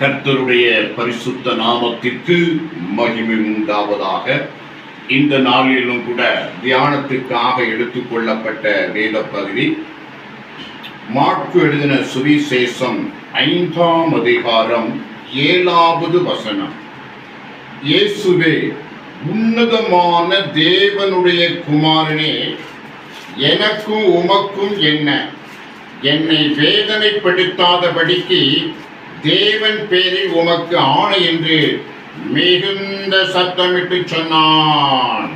கர்த்தருடைய பரிசுத்த நாமத்திற்கு மகிமை உண்டாவதாக. இந்த நாளிலும் கூட தியானத்துக்காக எடுத்துக்கொள்ளப்பட்ட வேத பகுதி மாற்கு எழுதின சுவிசேஷம் ஐந்தாம் அதிகாரம் ஏழாவது வசனம். இயேசுவே உன்னதமான தேவனுடைய குமாரனே எனக்கும் உமக்கும் என்ன? என்னை வேதனைப்படுத்தாதபடிக்கு தேவன் பேரில் உமக்கு ஆணை என்று மிகுந்த சத்தமிட்டு சொன்னான்.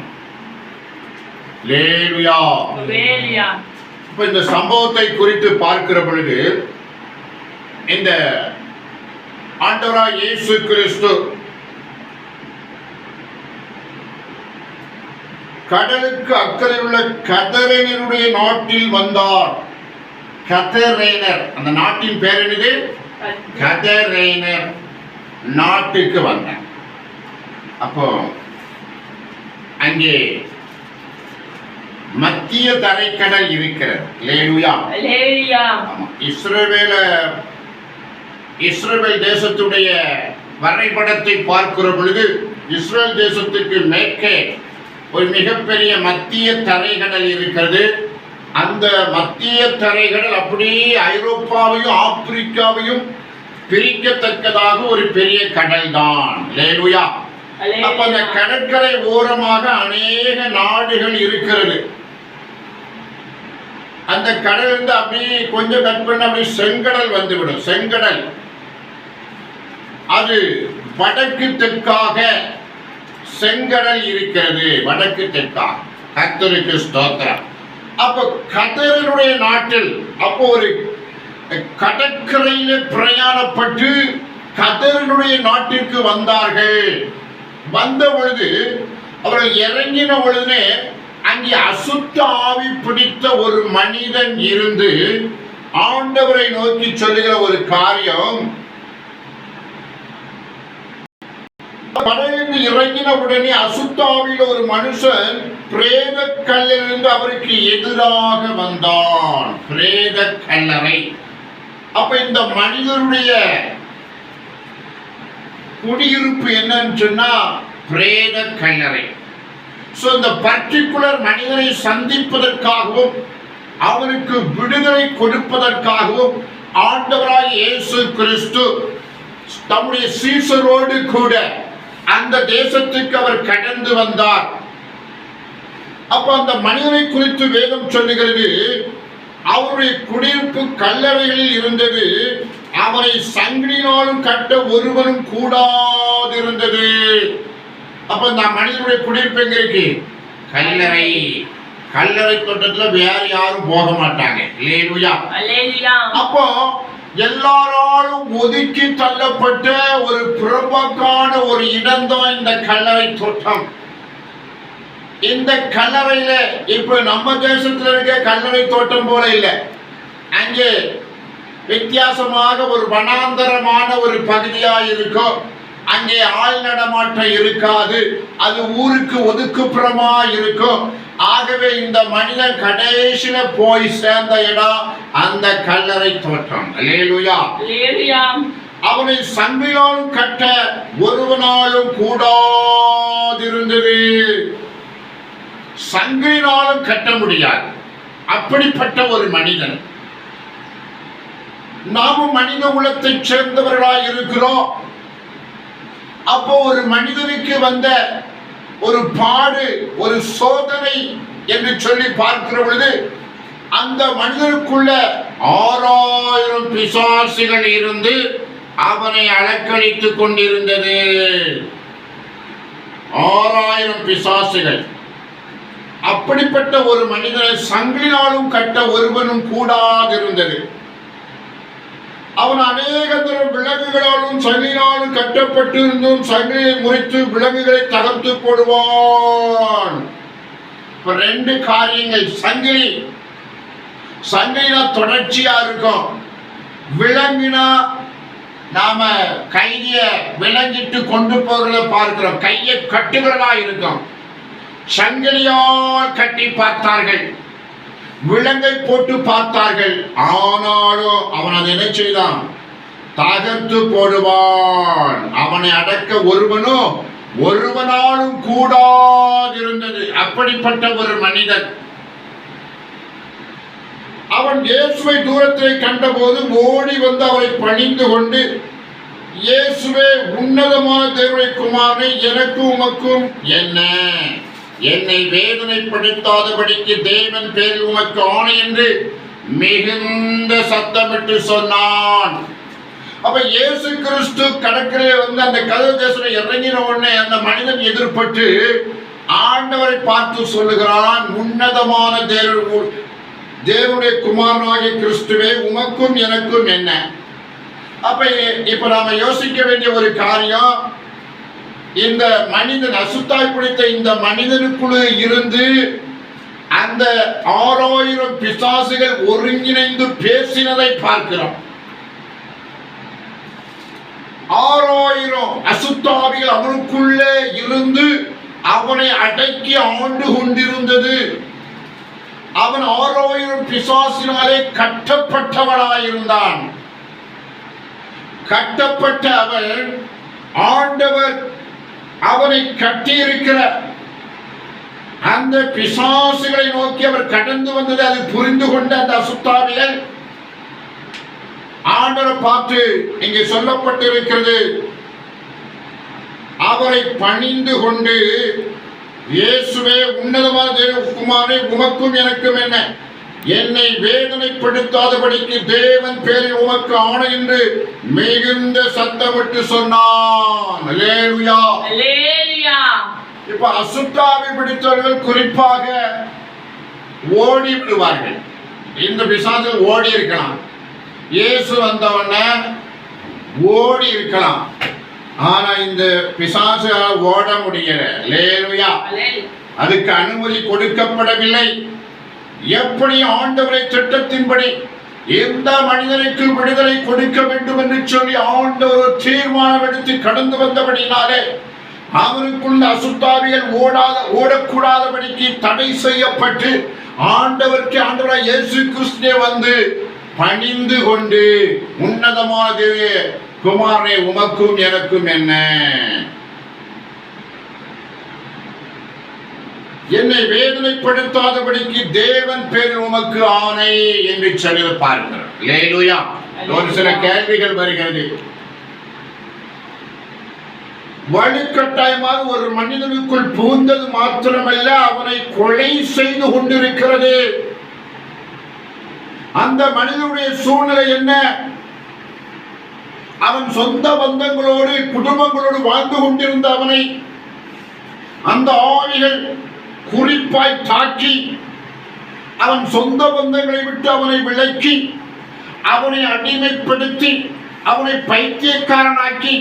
இப்ப இந்த சம்பவத்தை குறித்து பார்க்கிற பொழுது இந்த ஆண்டவராய் இயேசு கிறிஸ்து கடலுக்கு அக்கறை உள்ள கதரேனருடைய நாட்டில் வந்தார். கதரேனர் அந்த நாட்டின் பேர் என்னது? கதரேனர் நாட்டுக்கு வந்தார் அப்போ அங்கே மத்திய தரைக்கடல் இருக்கிறது. லேலுயா. இஸ்ரவேல இஸ்ரவேல் தேசத்துடைய வரைபடத்தை பார்க்கிற பொழுது இஸ்ரேல் தேசத்துக்கு மேற்கே ஒரு மிகப்பெரிய மத்திய தரைக்கடல் இருக்கிறது. அந்த மத்திய தரைக்கடல் அப்படியே ஐரோப்பாவையும் ஆப்பிரிக்காவையும் பிரிக்கத்தக்கதாக ஒரு பெரிய கடல் தான் லேலுயா. அப்ப அந்த. கடற்கரை ஓரமாக அநேக நாடுகள் இருக்கிறது. அந்த கடல் இருந்து அப்படியே கொஞ்சம் கட் பண்ண அப்படியே செங்கடல் வந்துவிடும். செங்கடல். அது வடக்கு தெற்காக செங்கடல் இருக்கிறது. வடக்கு தெற்காக கத்தருக்கு ஸ்தோத்திரம். அப்போ கத்தரனுடைய நாட்டில் அப்போ ஒரு கடற்கரையில பிரயாணப்பட்டு கதரனுடைய நாட்டிற்கு வந்தார்கள். வந்த பொழுது அவர்கள் இறங்கின பொழுதுனே அங்கே அசுத்த ஆவி பிடித்த ஒரு மனிதன் இருந்து ஆண்டவரை நோக்கி சொல்லுகிற ஒரு காரியம். படகு இறங்கின உடனே அசுத்தாவில் ஒரு மனுஷன் பிரேத கல்லிலிருந்து அவருக்கு எதிராக வந்தான். பிரேத கல்லறை அப்ப இந்த மனிதனுடைய குடியிருப்பு என்னன்னு சொன்னா பிரேத கல்லறை ஸோ இந்த பர்டிகுலர் மனிதனை சந்திப்பதற்காகவும் அவனுக்கு விடுதலை கொடுப்பதற்காகவும் ஆண்டவராய் இயேசு கிறிஸ்து தம்முடைய சீசரோடு கூட அந்த தேசத்துக்கு அவர் கடந்து வந்தார். அப்ப அந்த மனிதனை குறித்து வேதம் சொல்லுகிறது அவருடைய குடியிருப்பு கல்லறைகளில் இருந்தது அவரை சங்கிலினாலும் கட்ட ஒருவனும் கூடாதிருந்தது. அப்ப இந்த மனிதனுடைய குடியிருப்பு எங்க இருக்கு? கல்லறை. கல்லறை தோட்டத்துல வேற யாரும் போக மாட்டாங்க. இல்லையா. அப்போ எல்லாராலும் ஒதுக்கி தள்ளப்பட்ட ஒரு புறம்போக்கான ஒரு இடம்தான் இந்த கல்லறை தோட்டம். இந்த கல்லறையில இப்ப நம்ம தேசத்துல இருக்க கல்லறை தோட்டம் போல இல்லை. அங்கே வித்தியாசமாக ஒரு வனாந்தரமான ஒரு பகுதியா இருக்கும் அங்கே ஆள் நடமாட்டம் இருக்காது. அது ஊருக்கு ஒதுக்குப்புறமா இருக்கும் ஆகவே இந்த மனிதன் கடைசியில போய் சேர்ந்த இடம் அந்த கல்லறை தோட்டம். அவனை சங்கிலாலும் கட்ட ஒருவனாலும் கூடாதிருந்தது. சங்கையினாலும் கட்ட முடியாது. அப்படிப்பட்ட ஒரு மனிதன். நாமும் மனித குலத்தை சேர்ந்தவர்களாய் இருக்கிறோம். அப்போ ஒரு மனிதனுக்கு வந்த ஒரு பாடு ஒரு சோதனை என்று சொல்லி பார்க்கிற பொழுது அந்த மனிதனுக்குள்ள ஆறாயிரம் பிசாசுகள் இருந்து அவனை அலக்களித்துக் கொண்டிருந்தது. ஆறாயிரம் பிசாசுகள். அப்படிப்பட்ட ஒரு மனிதனை சங்கிலினாலும் கட்ட ஒருவனும் கூடாதிருந்தது. அவன் அநேக தரம் விலங்குகளாலும் சங்கிலினாலும் கட்டப்பட்டிருந்தும் சங்கிலியை முறித்து விலங்குகளை தகர்த்து போடுவான். இப்ப ரெண்டு காரியங்கள். சங்கிலி சங்கிலினா தொடர்ச்சியா இருக்கும். விலங்கினா நாம கைய விலங்கிட்டு கொண்டு போகிறத பார்க்கிறோம். கையை கட்டுகிறதா இருக்கும். சங்கிலியால் கட்டி பார்த்தார்கள். விலங்கை போட்டு பார்த்தார்கள். ஆனாலும் அவன் அதை என்ன செய்தான்? தகர்த்து போடுவான். அவனை அடக்க ஒருவனோ ஒருவனாலும் கூடாதிருந்தது. அப்படிப்பட்ட ஒரு மனிதன். அவன் இயேசுவை தூரத்தை கண்டபோது ஓடி வந்து அவரை பணிந்து கொண்டு இயேசுவே உன்னதமான தேவனுடைய குமாரனை எனக்கும் உமக்கும் என்ன? என்னை வேதனைப்படுத்தாதபடிக்கு தேவன் பேர் உமக்கு ஆணை என்று மிகுந்த சத்தமிட்டு சொன்னான். அப்ப இயேசு கிறிஸ்து கடற்கரையில வந்து அந்த கதவு தேசம் இறங்கின உடனே அந்த மனிதன் எதிர்பட்டு ஆண்டவரை பார்த்து சொல்லுகிறான் உன்னதமான தேவ தேவனுடைய குமாரனாகிய கிறிஸ்துவே உமக்கும் எனக்கும் என்ன? அப்ப இப்ப நாம யோசிக்க வேண்டிய ஒரு காரியம் இந்த மனிதன் அசுத்தாய் பிடித்த இந்த மனிதனுக்குள்ள இருந்து அந்த ஆறாயிரம் பிசாசுகள் ஒருங்கிணைந்து பேசினதை பார்க்கிறோம். ஆறாயிரம் அசுத்தாவிகள் அவனுக்குள்ளே இருந்து அவனை அடக்கி ஆண்டு கொண்டிருந்தது. அவன் ஆறாயிரம் பிசாசினாலே கட்டப்பட்டவனாயிருந்தான். கட்டப்பட்ட அவன் ஆண்டவர் அவனை கட்டியிருக்கிற அந்த பிசாசுகளை நோக்கி அவர் கடந்து வந்தது அது புரிந்து கொண்ட அந்த அசுத்தாவிகள் ஆண்டரை பார்த்து இங்கே சொல்லப்பட்டிருக்கிறது அவரை பணிந்து கொண்டு இயேசுவே உன்னதமான தேவகுமாரே உமக்கும் எனக்கும் என்ன? என்னை வேதனைப்படுத்தாதபடிக்கு தேவன் பேரில் உமக்கு ஆணை என்று மிகுந்த சத்தமிட்டு சொன்னான். இப்ப அசுத்தாவை பிடித்தவர்கள் குறிப்பாக ஓடி விடுவார்கள். இந்த பிசாசு ஓடி இருக்கலாம். இயேசு வந்தவன ஓடி இருக்கலாம். ஆனா இந்த பிசாசு ஓட முடியல. லேலுயா அதுக்கு அனுமதி கொடுக்கப்படவில்லை. எப்படி ஆண்டவரை திட்டத்தின்படி எந்த மனிதனுக்கு விடுதலை கொடுக்க வேண்டும் என்று சொல்லி ஆண்டவர் ஒரு தீர்மானம் எடுத்து கடந்து வந்தபடினாலே அவருக்குள்ள அசுத்தாவிகள் ஓடாத ஓடக்கூடாதபடிக்கு தடை செய்யப்பட்டு ஆண்டவருக்கு ஆண்டவராய் இயேசு கிறிஸ்துவே வந்து பணிந்து கொண்டு உன்னதமான குமாரே குமாரனே உமக்கும் எனக்கும் என்ன? என்னை வேதனைப்படுத்தாதபடிக்கு தேவன் பேர் உமக்கு ஆணை என்று சொல்லி பார்க்கிறோம் ஒரு சில கேள்விகள் வருகிறது. வலுக்கட்டாயமாக ஒரு மனிதனுக்குள் புகுந்தது மாத்திரமல்ல அவனை கொலை செய்து கொண்டிருக்கிறது. அந்த மனிதனுடைய சூழ்நிலை என்ன? அவன் சொந்த பந்தங்களோடு குடும்பங்களோடு வாழ்ந்து கொண்டிருந்த அவனை அந்த ஆவிகள் குறிப்பாய் தாக்கி அவன் சொந்த பந்தங்களை விட்டு அவனை விளக்கி அவனை அடிமைப்படுத்தி அவனை பைத்தியக்காரனாக்கி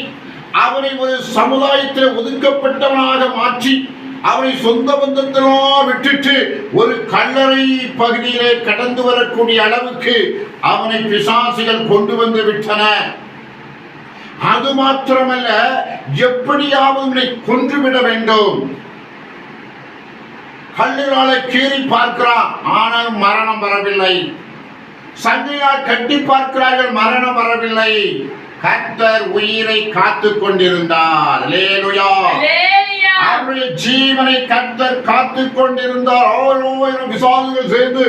அவனை ஒரு சமுதாயத்தில் ஒதுக்கப்பட்டவனாக மாற்றி அவனை சொந்த பந்தத்திலாம் விட்டுட்டு ஒரு கல்லறை பகுதியிலே கடந்து வரக்கூடிய அளவுக்கு அவனை பிசாசிகள் கொண்டு வந்து விட்டன. அது மாத்திரமல்ல எப்படியாவது அவனை கொன்றுவிட வேண்டும். கல்லினால கீறி பார்க்கிறான் ஆனால் மரணம் வரவில்லை. சங்கையால் கட்டி பார்க்கிறார்கள் மரணம் வரவில்லை. கர்த்தர் உயிரை காத்து கொண்டிருந்தார். அவருடைய ஜீவனை கர்த்தர் காத்து கொண்டிருந்தார். ஆயிரம் விசாரணைகள் சேர்ந்து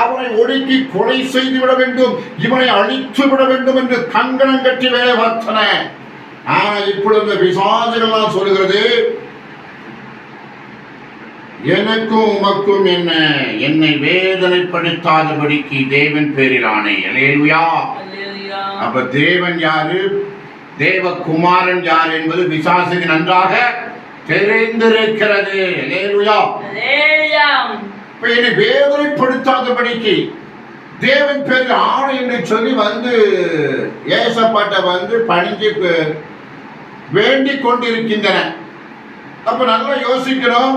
அவனை ஒடுக்கி கொலை செய்து விட வேண்டும் இவனை அழித்து விட வேண்டும் என்று கங்கணம் கட்டி வேலை பார்த்தன. ஆனால் இப்பொழுது விசாரணைகள்லாம் சொல்லுகிறது எனக்கும் உமக்கும் என்ன? என்னை வேதனைப்படுத்தாதபடிக்கு தேவன் பேரில் ஆணை அலேலுயா அப்ப தேவன் யாரு? தேவகுமாரன் யார் என்பது விசாசுக்கு நன்றாக தெரிந்திருக்கிறது. அலேலுயா என்னை வேதனைப்படுத்தாதபடிக்கு தேவன் பேரில் ஆணை என்று சொல்லி வந்து ஏசப்பாட்ட வந்து பணிஞ்சு வேண்டிக் கொண்டிருக்கின்றன. அப்ப நல்லா யோசிக்கிறோம்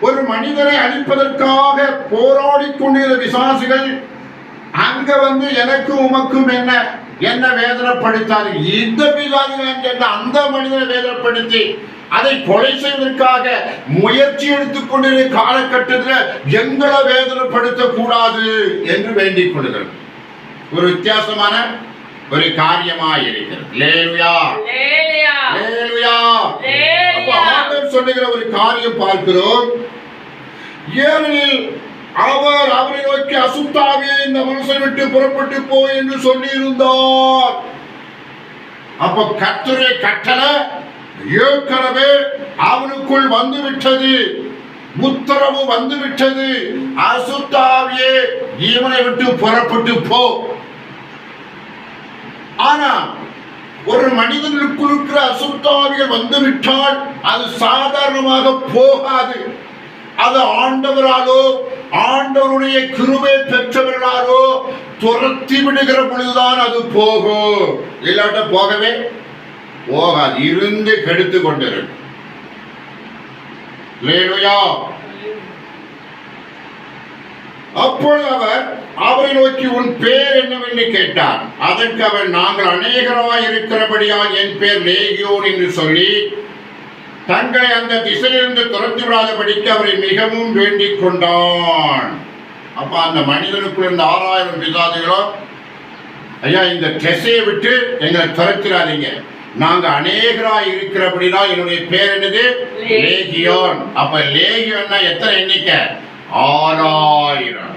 ஒரு மனிதனை அழிப்பதற்காக போராடி கொண்டிருந்த விசாசிகள் அங்க வந்து எனக்கும் உமக்கும் என்ன? என்ன வேதனைப்படுத்தாது. இந்த பிசாசுகள் கேட்ட அந்த மனிதனை வேதனைப்படுத்தி அதை கொலை செய்வதற்காக முயற்சி எடுத்துக் கொண்டிருந்த காலகட்டத்தில் எங்களை வேதனைப்படுத்த கூடாது என்று வேண்டிக் கொள்கிறது ஒரு வித்தியாசமான ஒரு காரியமாய் இருக்கிறது லேலுயா. லேலுயா. ஆண்டவர் சொல்லுகிற ஒரு காரியம் பார்க்கிறோம். ஏனெனில் அவர் அவரை நோக்கி அசுத்தாவே இந்த மனுஷன் விட்டு புறப்பட்டு போ என்று சொல்லி இருந்தார் அப்ப கத்துரை கட்டளை ஏற்கனவே அவனுக்குள் வந்து விட்டது உத்தரவு வந்து விட்டது அசுத்தாவியே இவனை விட்டு புறப்பட்டு போ. ஆனா ஒரு மனிதனுக்குள் இருக்கிற அசுத்தாவிகள் வந்துவிட்டால் அது சாதாரணமாக போகாது. அது ஆண்டவராலோ ஆண்டவருடைய கிருபை பெற்றவர்களாலோ துரத்தி விடுகிற பொழுதுதான் அது போகும். இல்லாட்ட போகவே போகாது. இருந்து கெடுத்து கொண்டிருக்கும். அப்பொழுது அவர் அவரை நோக்கி உன் பேர் என்னவென்று கேட்டார். அதற்கு அவர் நாங்கள் அநேகராய் இருக்கிறபடியால் என் பேர் லேகியோன் என்று சொல்லி தங்களை அந்த திசையிலிருந்து துரத்தி விடாதபடிக்கு அவரை மிகவும் வேண்டிக் கொண்டான். அப்ப அந்த மனிதனுக்குள் இருந்த ஆறாயிரம் பிசாதுகளோ ஐயா இந்த திசையை விட்டு எங்களை துரத்திடாதீங்க. நாங்க அநேகராய் இருக்கிறபடினா என்னுடைய பேர் என்னது? லேகியோன். அப்ப லேகியோன்னா எத்தனை எண்ணிக்கை? ஆறாயிரம்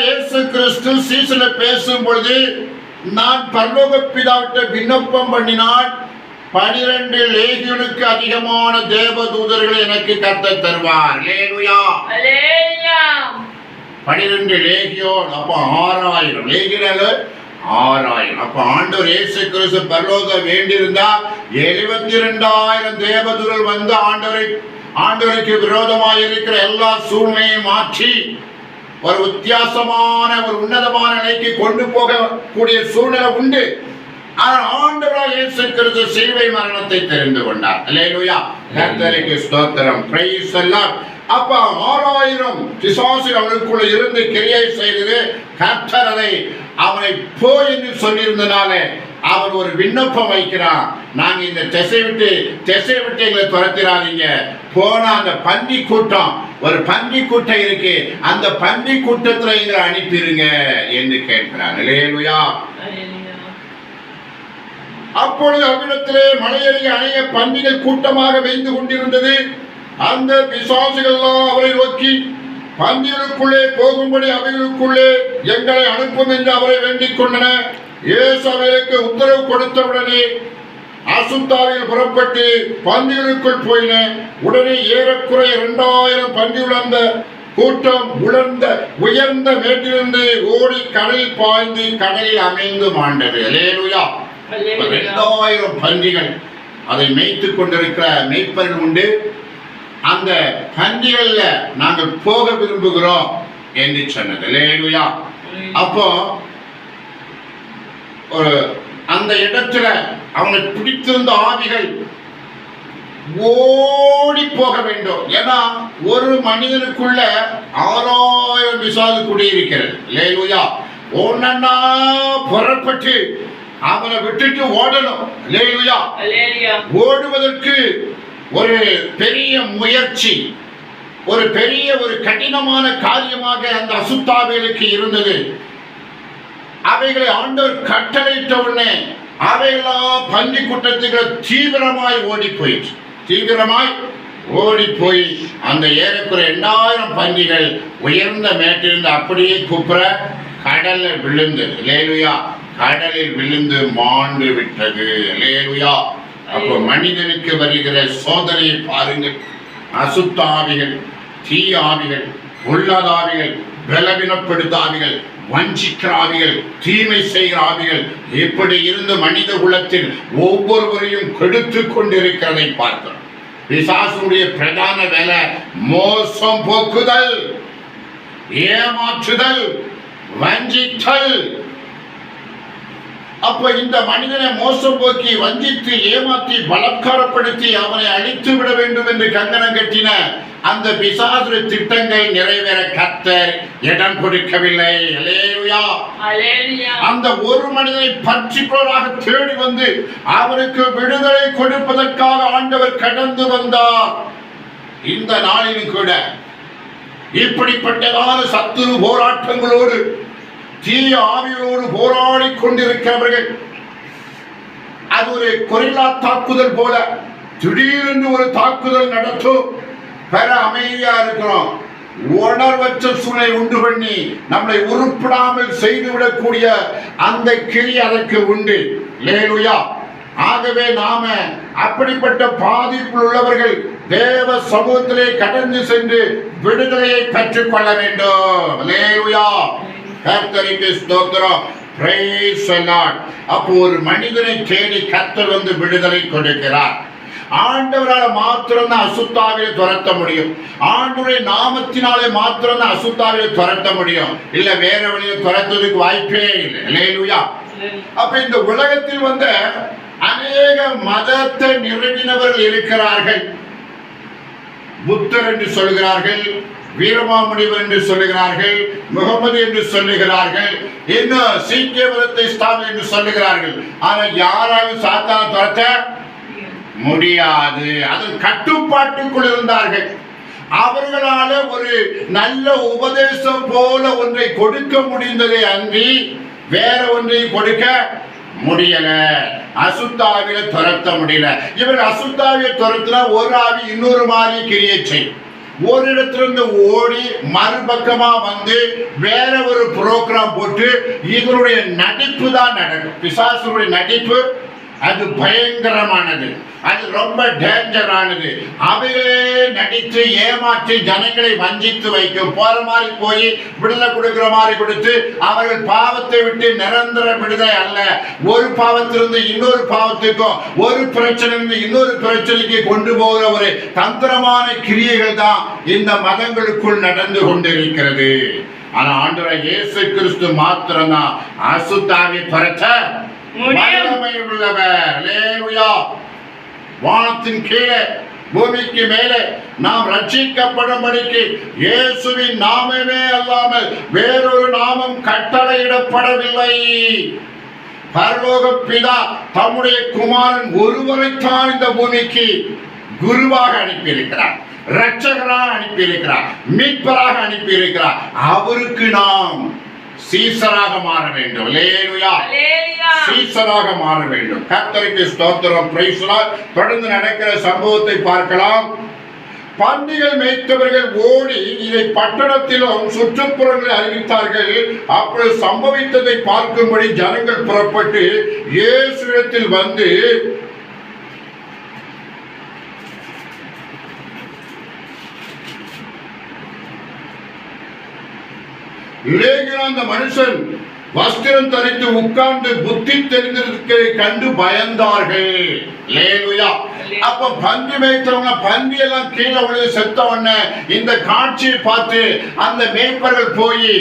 இயேசு கிறிஸ்து சீசன பேசும் பொழுது நான் பரலோக பிதாவிட்ட விண்ணப்பம் பண்ணினால் பனிரெண்டு லேகியனுக்கு அதிகமான தேவ தூதர்களை எனக்கு கத்த தருவார். பனிரெண்டு லேகியோன் அப்ப ஆறாயிரம். லேகியனு ஆறாயிரம். அப்ப ஆண்டவர் இயேசு கிறிஸ்து பரலோக வேண்டியிருந்தா எழுபத்தி ரெண்டாயிரம் தேவதூர்கள் வந்து ஆண்டவரை ஆண்டவருக்கு விரோதமாக இருக்கிற எல்லா சூழ்நிலையும் மாற்றி ஒரு வித்தியாசமான ஒரு உன்னதமான நிலைக்கு கொண்டு போகக்கூடிய சூழ்நிலை உண்டு. ஆனால் ஆண்டவராக இயேசு கிறிஸ்து சிலுவை மரணத்தை தெரிந்து கொண்டார். அல்லேலூயா கர்த்தருக்கு ஸ்தோத்திரம். பிரைஸ் எல்லாம் அப்ப ஆறாயிரம் பிசாசுகள் அவனுக்குள்ள இருந்து கிரியை செய்தது கர்த்தர் அதை அவனை போ என்று சொல்லியிருந்தனால அவன் ஒரு விண்ணப்பம் வைக்கிறான். நாங்க இந்த திசை விட்டு திசை விட்டு எங்களை துரத்திடாதீங்க போன அந்த பன்றி கூட்டம் ஒரு பன்றி கூட்டம் இருக்கு. அந்த பன்றி கூட்டத்துல எங்களை அனுப்பிடுங்க என்று கேட்கிறான். இல்லையா அப்பொழுது அவ்விடத்திலே மலையறிய அநேக பன்றிகள் கூட்டமாக வைந்து கொண்டிருந்தது. அந்த விசுவாசிகள்லாம் எல்லாம் அவரை நோக்கி பன்றிகளுக்குள்ளே போகும்படி அவைகளுக்குள்ளே எங்களை அனுப்பும் என்று அவரை வேண்டிக் கொண்டனர். அவைகளுக்கு உத்தரவு கொடுத்தவுடனே அசுத்தாவில் புறப்பட்டு பன்றிகளுக்குள் போயின. உடனே ஏறக்குறைய இரண்டாயிரம் பன்றிகள் அந்த கூட்டம் உலர்ந்த உயர்ந்த மேட்டிலிருந்து ஓடி கடலில் பாய்ந்து கடலில் அமைந்து மாண்டது. லேலுயா Hallelujah. ரெண்டாயிரம் பன்றிகள் அதை மேய்த்து கொண்டிருக்கிற மேய்ப்பர்கள் உண்டு. அந்த பன்றிகள்ல நாங்கள் போக விரும்புகிறோம் என்று சொன்னது. லேலுயா அப்போ ஒரு அந்த இடத்துல அவனை பிடித்திருந்த ஆவிகள் ஓடி போக வேண்டும். ஏன்னா ஒரு மனிதனுக்குள்ள ஆறாயிரம் விசாது குடியிருக்கிறது. லேலுயா ஒன்னா புறப்பட்டு அவனை விட்டுட்டு ஓடணும். லேலுயா. ஓடுவதற்கு ஒரு பெரிய முயற்சி. ஒரு பெரிய ஒரு கடினமான காரியமாக அந்த அசுத்தாவிகளுக்கு இருந்தது. அவைகளை ஆண்டவர் கட்டளையிட்ட உடனே அவையெல்லாம் பன்றி குற்றத்துக்கு தீவிரமாய் ஓடி போயிற்று தீவிரமாய் ஓடி போய் அந்த ஏறக்குறைய எண்ணாயிரம் பன்றிகள் உயர்ந்த மேட்டிலிருந்து அப்படியே குப்புற கடல்ல விழுந்து லேலுயா கடலில் விழுந்து மாண்டு விட்டது. லேலுயா அப்போ மனிதனுக்கு வருகிற சோதனையை பாருங்கள். அசுத்த ஆவிகள் தீ ஆவிகள் உள்ளதாவிகள் ஆவிகள் பலவீனப்படுத்த ஆவிகள் வஞ்சிக்கிற ஆவிகள் தீமை செய்கிற ஆவிகள் இப்படி இருந்து மனித குலத்தில் ஒவ்வொருவரையும் கெடுத்து கொண்டிருக்கிறதை பார்க்கிறோம். பிசாசுடைய பிரதான வேலை மோசம் போக்குதல் ஏமாற்றுதல் வஞ்சித்தல். அப்ப இந்த மனிதனை மோசம் போக்கி வஞ்சித்து ஏமாற்றி பலத்காரப்படுத்தி அவனை அழித்து விட வேண்டும் என்று கங்கணம் கட்டின அந்த பிசாசு திட்டங்கள் நிறைவேற கர்த்தர் இடம் கொடுக்கவில்லை. அந்த ஒரு மனிதனை பர்டிகுலராக தேடி வந்து அவனுக்கு விடுதலை கொடுப்பதற்காக ஆண்டவர் கடந்து வந்தார். இந்த நாளிலும் கூட இப்படிப்பட்டதான சத்துரு போராட்டங்களோடு தீய ஆவிகளோடு போராடி கொண்டிருக்கிறவர்கள் அது ஒரு கொரில்லா தாக்குதல் போல திடீரென்று ஒரு தாக்குதல் நடத்தும். பெற அமைதியா இருக்கிறோம். உணர்வற்ற சூழலை உண்டு பண்ணி நம்மளை உருப்படாமல் செய்துவிடக்கூடிய அந்த கிளி அதற்கு உண்டு. லேலுயா. ஆகவே நாம அப்படிப்பட்ட பாதிப்பில் உள்ளவர்கள் தேவ சமூகத்திலே கடந்து சென்று விடுதலையை பெற்றுக் கொள்ள வேண்டும். லேலுயா. கர்த்தரிக்கு ஸ்தோத்திரம். Praise அப்போ ஒரு மனிதனை தேடி கர்த்தர் வந்து விடுதலை கொடுக்கிறார். ஆண்டவரால மாத்திரம் தான் துரத்த முடியும். ஆண்டுடைய நாமத்தினாலே மாத்திரம் அசுத்தாவிலே துரத்த முடியும். இல்ல வேற வழியை துரத்துறதுக்கு வாய்ப்பே இல்லை. இல்லையா அப்ப இந்த உலகத்தில் வந்த அநேக மதத்தை நிறுவினவர்கள் இருக்கிறார்கள். புத்தர் என்று சொல்கிறார்கள் வீரமாமுனிவர் என்று சொல்லுகிறார்கள் முகமது என்று சொல்லுகிறார்கள் இன்னும் சீக்கிய மதத்தை ஸ்தாபி என்று சொல்லுகிறார்கள். ஆனால் யாராலும் சாத்தான துரத்த முடியாது. அது கட்டுப்பாட்டுக்குள் இருந்தார்கள். அவர்களால ஒரு நல்ல உபதேசம் போல ஒன்றை கொடுக்க முடிந்ததை அன்றி வேற ஒன்றையும் கொடுக்க முடியல. அசுத்தாவில துரத்த முடியல. இவர் அசுத்தாவிய துரத்துனா ஒரு ஆவி இன்னொரு மாதிரி கிரியை செய்யும் ஒரு இடத்திலிருந்து ஓடி மறுபக்கமா வந்து வேற ஒரு ப்ரோக்ராம் போட்டு இதனுடைய நடிப்பு தான் நடக்கும். பிசாசுடைய நடிப்பு அது பயங்கரமானது. அது ரொம்ப டேஞ்சரானது அவைகளே நடித்து ஏமாற்றி ஜனங்களை வஞ்சித்து வைக்கும். போற மாதிரி போய் விடுதலை கொடுக்கிற மாதிரி கொடுத்து அவர்கள் பாவத்தை விட்டு நிரந்தர விடுதலை அல்ல. ஒரு பாவத்திலிருந்து இன்னொரு பாவத்துக்கும் ஒரு பிரச்சனையிலிருந்து இன்னொரு பிரச்சனைக்கு கொண்டு போகிற ஒரு தந்திரமான கிரியைகள் தான் இந்த மதங்களுக்குள் நடந்து கொண்டிருக்கிறது. ஆனா ஆண்டவர் இயேசு கிறிஸ்து மாத்திரம்தான். அசுத்தாவை துரத்த வானத்தின் கீழே பூமிக்கு மேலே நாம் ரட்சிக்கப்படும்படிக்கு இயேசுவின் நாமமே அல்லாமல் வேறொரு நாமம் கட்டளையிடப்படவில்லை. பரலோக பிதா தம்முடைய குமாரன் ஒருவரைத்தான் இந்த பூமிக்கு குருவாக அனுப்பியிருக்கிறார் ரட்சகராக அனுப்பியிருக்கிறார் மீட்பராக அனுப்பியிருக்கிறார். அவருக்கு நாம் சீசராக மாற வேண்டும். சீசராக மாற வேண்டும். கர்த்தருக்கு ஸ்தோத்திரம். தொடர்ந்து நடக்கிற சம்பவத்தை பார்க்கலாம். பன்றிகள் மேய்த்தவர்கள் ஓடி இதை பட்டணத்திலும் சுற்றுப்புறங்களில் அறிவித்தார்கள். அப்பொழுது சம்பவித்ததை பார்க்கும்படி ஜனங்கள் புறப்பட்டு இயேசுவிடத்தில் வந்து லேகின அந்த மனுஷன் வஸ்திரம் தரித்து உட்கார்ந்து புத்தி தெரிந்திருக்கிறதை கண்டு பயந்தார்கள். லேலுயா. அப்ப பன்றி மேய்த்தவங்க பன்றி எல்லாம் கீழே விழுந்து செத்த உடனே இந்த காட்சியை பார்த்து அந்த மேய்ப்பர்கள் போய்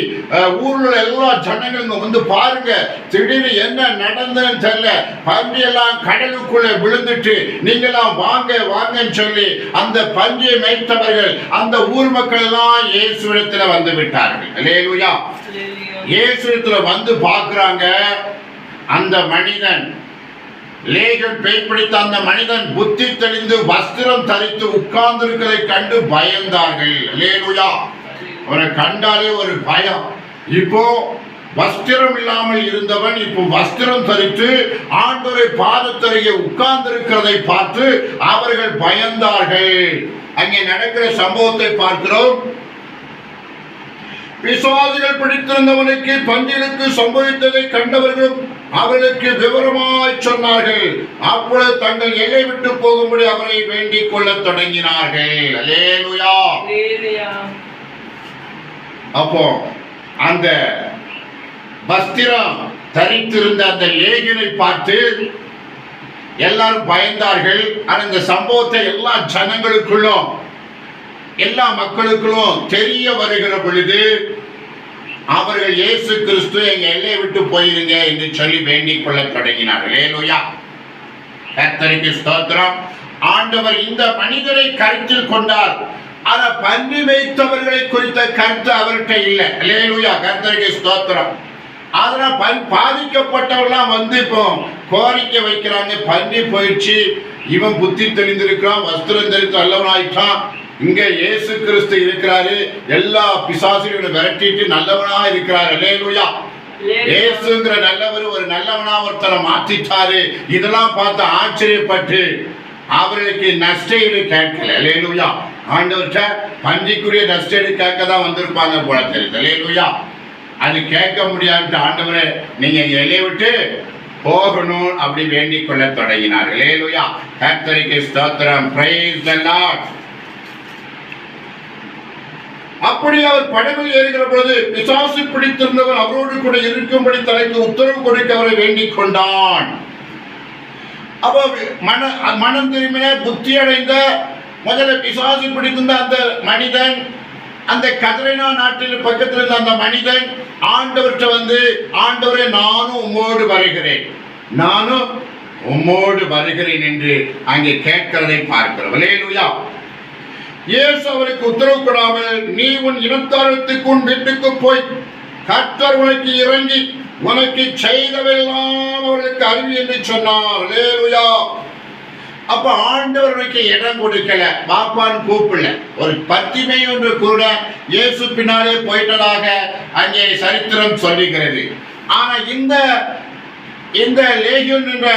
ஊர்ல எல்லா ஜனங்களும் வந்து பாருங்க திடீர்னு என்ன நடந்ததுன்னு தெரியல. பன்றி எல்லாம் கடலுக்குள்ள விழுந்துட்டு நீங்களாம் வாங்க வாங்கன்னு சொல்லி அந்த பன்றியை மேய்த்தவர்கள் அந்த ஊர் மக்கள் எல்லாம் இயேசுவிடத்துல வந்து விட்டார்கள். லேலுயா. இயேசுத்துல வந்து பாக்குறாங்க அந்த மனிதன் லேகன் பேய் பிடித்த அந்த மனிதன் புத்தி தெளிந்து வஸ்திரம் தரித்து உட்கார்ந்திருக்கிறதை கண்டு பயந்தார்கள். லேலுயா அவரை கண்டாலே ஒரு பயம். இப்போ வஸ்திரம் இல்லாமல் இருந்தவன் இப்போ வஸ்திரம் தரித்து ஆண்டோரை பாதத்தருகே உட்கார்ந்திருக்கிறதை பார்த்து அவர்கள் பயந்தார்கள். அங்கே நடக்கிற சம்பவத்தை பார்க்கிறோம். பிசாசுகள் பிடித்திருந்தவனுக்கு பந்திலுக்கு சம்பவித்ததை கண்டவர்களும் அவர்களுக்கு விவரமாய் சொன்னார்கள். அப்பொழுது தங்கள் எல்லை விட்டு போகும்படி அவரை வேண்டிக் கொள்ளத் தொடங்கினார்கள். அல்லேலூயா. அப்போ அந்த வஸ்திரம் தரித்திருந்த அந்த லேகினை பார்த்து எல்லாரும் பயந்தார்கள். ஆனா இந்த சம்பவத்தை எல்லா ஜனங்களுக்குள்ளும் எல்லா மக்களுக்குள்ளும் தெரிய வருகிற பொழுது அவர்கள் இயேசு கிறிஸ்து எங்க எல்லையை விட்டு போயிருங்க என்று சொல்லி வேண்டிக் கொள்ள தொடங்கினார்கள். ஏலோயா கர்த்தருக்கு ஸ்தோத்திரம். ஆண்டவர் இந்த மனிதரை கருத்தில் கொண்டார். ஆனா பன்றி வைத்தவர்களை குறித்த கருத்து அவர்கிட்ட இல்லை. லேலுயா கர்த்தருக்கு ஸ்தோத்திரம். அதனால பன் பாதிக்கப்பட்டவர்களாம் வந்து இப்போ கோரிக்கை வைக்கிறாங்க. பன்றி போயிடுச்சு. இவன் புத்தி தெளிந்திருக்கிறான் வஸ்திரம் தெரிந்து நல்லவனாயிட்டான். இங்க இயேசு கிறிஸ்து இருக்கிறாரு எல்லா பிசாசுகளும் விரட்டிட்டு நல்லவனா இருக்கிறார். லேலுயா இயேசுங்கிற நல்லவர் ஒரு நல்லவனா ஒருத்தரை மாத்திட்டாரு. இதெல்லாம் பார்த்து ஆச்சரியப்பட்டு அவர்களுக்கு நஷ்டஈடு கேட்கல. லேலுயா ஆண்டவர்கிட்ட பஞ்சிக்குரிய நஷ்டஈடு கேட்க தான் வந்திருப்பாங்க போல தெரியுது. லேலுயா அது கேட்க முடியாதுட்டு ஆண்டவரே நீங்க எல்லையை விட்டு போகணும் அப்படி வேண்டிக் கொள்ள தொடங்கினார். லேலுயா கர்த்தருக்கு ஸ்தோத்திரம். பிரைஸ் தி லார்ட் அப்படி அவர் படவில் ஏறுகிற பொழுது பிசாசு பிடித்திருந்தவர் அவரோடு கூட இருக்கும்படி தனக்கு உத்தரவு கொடுக்க அவரை வேண்டிக் கொண்டான். அப்போ மன மனம் திரும்பின புத்தி அடைந்த முதல்ல பிசாசு பிடித்திருந்த அந்த மனிதன் அந்த கதிரைனா நாட்டில் பக்கத்தில் இருந்த அந்த மனிதன் ஆண்டவர்கிட்ட வந்து ஆண்டவரே நானும் உம்மோடு வருகிறேன். நானும் உம்மோடு வருகிறேன் என்று அங்கே கேட்கிறதை பார்க்கிறோம். லேலுயா இயேசு அவருக்கு உத்தரவு கொடாமல் நீ உன் இனத்தாரத்துக்கு உன் வீட்டுக்கு போய் கர்த்தர் உனக்கு இறங்கி உனக்கு செய்தவெல்லாம் அவர்களுக்கு அறிவி என்று சொன்னார். லேலுயா அப்ப ஆண்டவர்களுக்கு இடம் கொடுக்கல பாப்பான் கூப்பிடல. ஒரு பத்திமை ஒன்று கூட இயேசு பின்னாலே போயிட்டதாக அங்கே சரித்திரம் சொல்லுகிறது. ஆனா இந்த இந்த லேகியோன் என்ற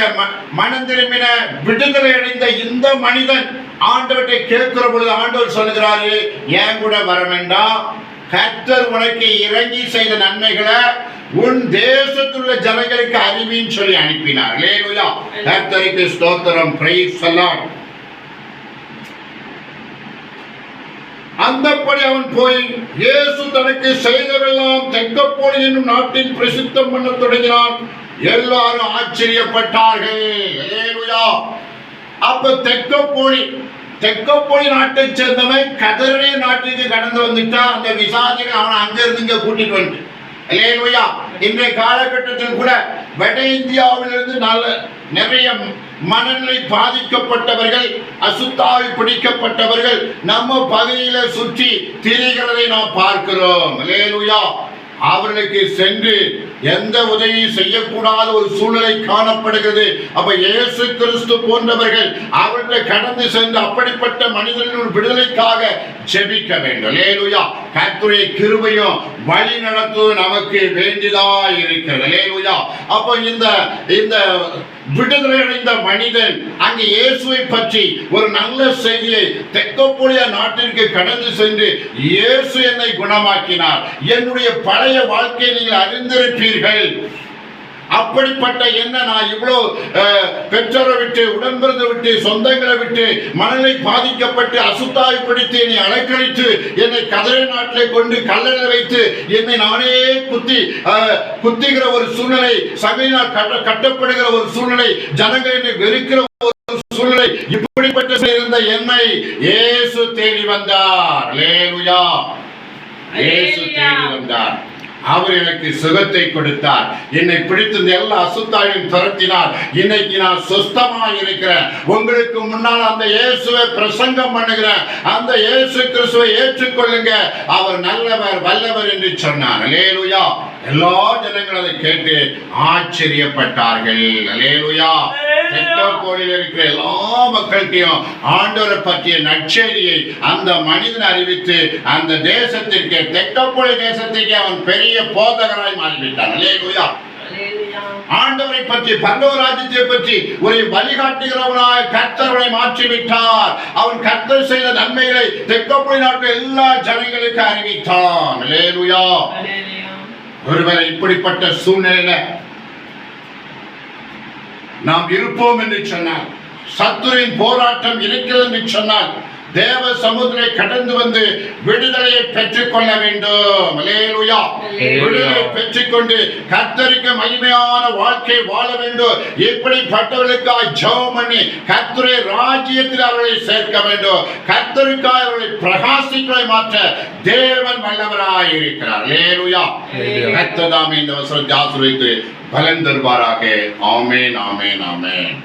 மனம் திரும்பின விடுதலை அடைந்த இந்த மனிதன் ஆண்டவர்கிட்ட கேட்கிற பொழுது ஆண்டவர் சொல்கிறாரு ஏன் கூட வர வேண்டாம் கர்த்தர் உனக்கு இறங்கி செய்த நன்மைகளை உன் தேசத்துள்ள ஜனங்களுக்கு அறிவின்னு சொல்லி அனுப்பினார். லேலுயா கர்த்தருக்கு ஸ்தோத்திரம். பிரைஸ் அந்தப்படி அவன் போய் இயேசு தனக்கு செய்தவெல்லாம் தெக்கப்போலி என்னும் நாட்டின் பிரசித்தம் பண்ண தொடங்கினான். எல்லாரும் ஆச்சரியப்பட்டார்கள். அல்லேலூயா. அப்ப தெக்கப்போலி தெக்கப்போலி நாட்டை சேர்ந்தவன் கதரே நாட்டுக்கு கடந்து வந்துட்டா அந்த விசாரிகள் அவனை அங்கிருந்து இங்க கூட்டிட்டு வந்து இல்லையா இன்றைய காலகட்டத்தில் கூட வட இந்தியாவிலிருந்து நல்ல நிறைய மனநிலை பாதிக்கப்பட்டவர்கள் அசுத்தாவி பிடிக்கப்பட்டவர்கள் நம்ம பகுதியில சுற்றி திரிகிறதை நாம் பார்க்கிறோம். அல்லேலூயா அவர்களுக்கு சென்று எந்த உதவியும் செய்யக்கூடாத ஒரு சூழ்நிலை காணப்படுகிறது. அப்ப இயேசு கிறிஸ்து போன்றவர்கள் அவர்கிட்ட கடந்து சென்று அப்படிப்பட்ட மனிதர்களின் விடுதலைக்காக ஜெபிக்க வேண்டும். லேலுயா கத்துரை கிருபையும் வழி நடத்துவது நமக்கு வேண்டியதா இருக்கிறது. லேலுயா அப்ப இந்த இந்த விடுதலை அடைந்த மனிதன் அங்கு இயேசுவை பற்றி ஒரு நல்ல செய்தியை தெக்கோப்புடைய நாட்டிற்கு கடந்து சென்று இயேசு என்னை குணமாக்கினார். என்னுடைய பழைய வாழ்க்கையை நீங்கள் அறிந்திருப்பீர்கள். அப்படிப்பட்ட என்ன நான் இவ்வளோ பெற்றோரை விட்டு உடன்பிறந்து விட்டு சொந்தங்களை விட்டு மனநிலை பாதிக்கப்பட்டு அசுத்தாய் பிடித்து என்னை அலைக்கழித்து என்னை கதரை நாட்டிலே கொண்டு கல்லறை வைத்து என்னை நானே குத்தி அஹ், குத்துகிற ஒரு சூழ்நிலை சபையினால் கட்ட கட்டப்படுகிற ஒரு சூழ்நிலை ஜனங்கள் என்னை வெறுக்கிற ஒரு சூழ்நிலை இப்படிப்பட்ட இருந்த என்னை இயேசு தேடி வந்தார். லேலுயா இயேசு தேடி வந்தார். அவர் எனக்கு சுகத்தை கொடுத்தார். என்னை பிடித்திருந்த எல்லா அசுத்தாவையும் துரத்தினார். இன்னைக்கு நான் சுஸ்தமாக இருக்கிறேன். உங்களுக்கு முன்னால் அந்த இயேசுவை பிரசங்கம் பண்ணுகிறேன் அந்த இயேசு கிறிஸ்துவை ஏற்றுக்கொள்ளுங்க. அவர் நல்லவர் வல்லவர் என்று சொன்னார். அலேலுயா எல்லா ஜனங்களும் அதை கேட்டு ஆச்சரியப்பட்டார்கள். அலேலுயா கோடியில் இருக்கிற எல்லா மக்கள்கிட்டையும் ஆண்டவரை பற்றிய நற்செய்தியை அந்த மனிதன் அறிவித்து அந்த தேசத்திற்கு தெக்கப்பொழி தேசத்திற்கு அவன் பெரிய போதகராய் மாறிவிட்டான் அல்லேலூயா. ஆண்டவரை பற்றி பல்லவராஜ்யத்தை பற்றி ஒரு வழிகாட்டுகிறவனாய் கர்த்தர்களை மாற்றிவிட்டார். அவன் கர்த்தர் செய்த நன்மைகளை தெற்கப்பொழி நாட்டு எல்லா ஜனங்களுக்கு அறிவித்தான். அல்லேலூயா. ஒருவேளை இப்படிப்பட்ட சூழ்நிலையில நாம் இருப்போம் என்று சொன்னார் சத்துரின் போராட்டம் இருக்கிறது என்று சொன்னால் தேவ சமுதிரை கடந்து வந்து விடுதலையை பெற்றுக்கொள்ள வேண்டும். விடுதலை பெற்றுக்கொண்டு கர்த்தருக்கு மகிமையான வாழ்க்கை வாழ வேண்டும். இப்படிப்பட்டவர்களுக்காக ஜெபம் பண்ணி கர்த்தரை ராஜ்யத்தில் அவர்களை சேர்க்க வேண்டும். கர்த்தருக்காக அவர்களை பிரகாசிக்களை மாற்ற தேவன் வல்லவராய் இருக்கிறார். அல்லேலூயா. கர்த்தர் தாமே இந்த வசனத்தை ஆசீர்வதித்து பலன் தருவாராக. ஆமென் ஆமென் ஆமென்.